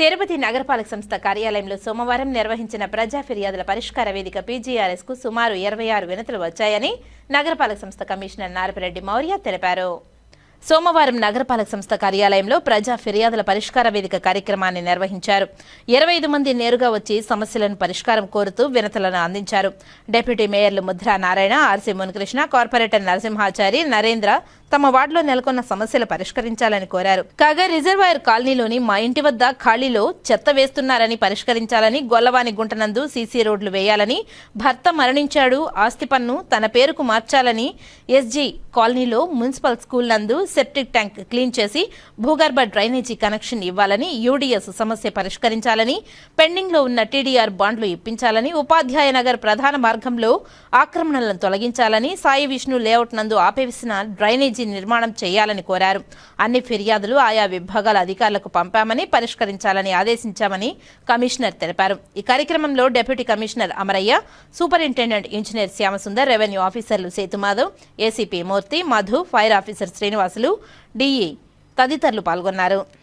తిరుపతి నగరపాలక సంస్థ కార్యాలయంలో సోమవారం నిర్వహించిన ప్రజా ఫిర్యాదుల పరిష్కార వేదిక పీజీఆర్ఎస్కు సుమారు ఇరవై ఆరు వినతులు వచ్చాయని నగరపాలక సంస్థ కమిషనర్ నారపిరెడ్డి మౌర్య తెలిపారు. సోమవారం నగరపాలక సంస్థ కార్యాలయంలో ప్రజా ఫిర్యాదుల పరిష్కార వేదిక కార్యక్రమాన్ని నిర్వహించారు. ఇరవై ఐదు మంది నేరుగా వచ్చి సమస్యలను పరిష్కారం కోరుతూ వినతులను అందించారు. Deputy మేయర్లు Mudra Narayana R C Munikrishna corporator Narasimhachari Narendra తమ వార్డులో నెలకొన్న సమస్యలు పరిష్కరించాలని కోరారు. కాగా రిజర్వాయర్ కాలనీలోని మా ఇంటి వద్ద ఖాళీలో చెత్త వేస్తున్నారని పరిష్కరించాలని గొల్లవాని గుంటనందు సీసీ రోడ్లు వేయాలని భర్త మరణించాడు. ఆస్తి పన్ను తన పేరుకు మార్చాలని ఎస్జీ కాలనీలో మున్సిపల్ స్కూల్ నందు సెప్టిక్ ట్యాంక్ క్లీన్ చేసి భూగర్భ డ్రైనేజీ కనెక్షన్ ఇవ్వాలని యూడీఎస్ సమస్య పరిష్కరించాలని పెండింగ్లో ఉన్న టీడీఆర్ బాండ్లు ఇప్పించాలని ఉపాధ్యాయ నగర్ ప్రధాన మార్గంలో ఆక్రమణలను తొలగించాలని సాయి విష్ణు లేఅవుట్ నందు ఆపేసిన డ్రైనేజీ నిర్మాణం చేయాలని కోరారు. అన్ని ఫిర్యాదులు ఆయా విభాగాల అధికారులకు పంపామని పరిష్కరించాలని ఆదేశించామని కమిషనర్ తెలిపారు. ఈ కార్యక్రమంలో deputy commissioner Amarayya superintendent engineer Shyamasundar revenue ఆఫీసర్లు Sethumadhav ACP Murthy Madhu fire officer Srinivasulu DE తదితరులు పాల్గొన్నారు.